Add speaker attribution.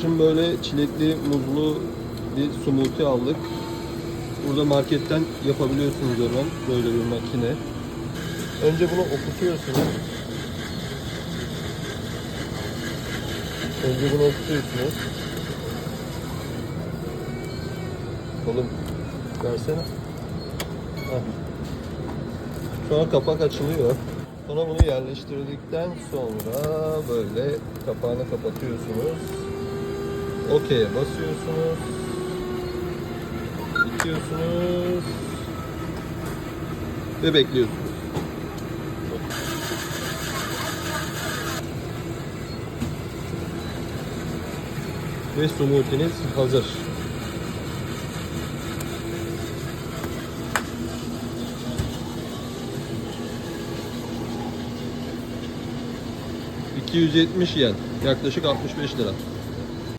Speaker 1: Kışın böyle çilekli, muzlu bir smoothie aldık. Burada marketten yapabiliyorsunuz hemen böyle bir makine. Önce bunu okutuyorsunuz. Önce bunu okutuyorsunuz. Oğlum versene. Heh. Sonra kapak açılıyor. Sonra bunu yerleştirdikten sonra böyle kapağını kapatıyorsunuz. OK'ye basıyorsunuz. Bitiyorsunuz. Ve bekliyorsunuz. Ve smoothie'niz hazır. ...270 yen. Yaklaşık 65 lira.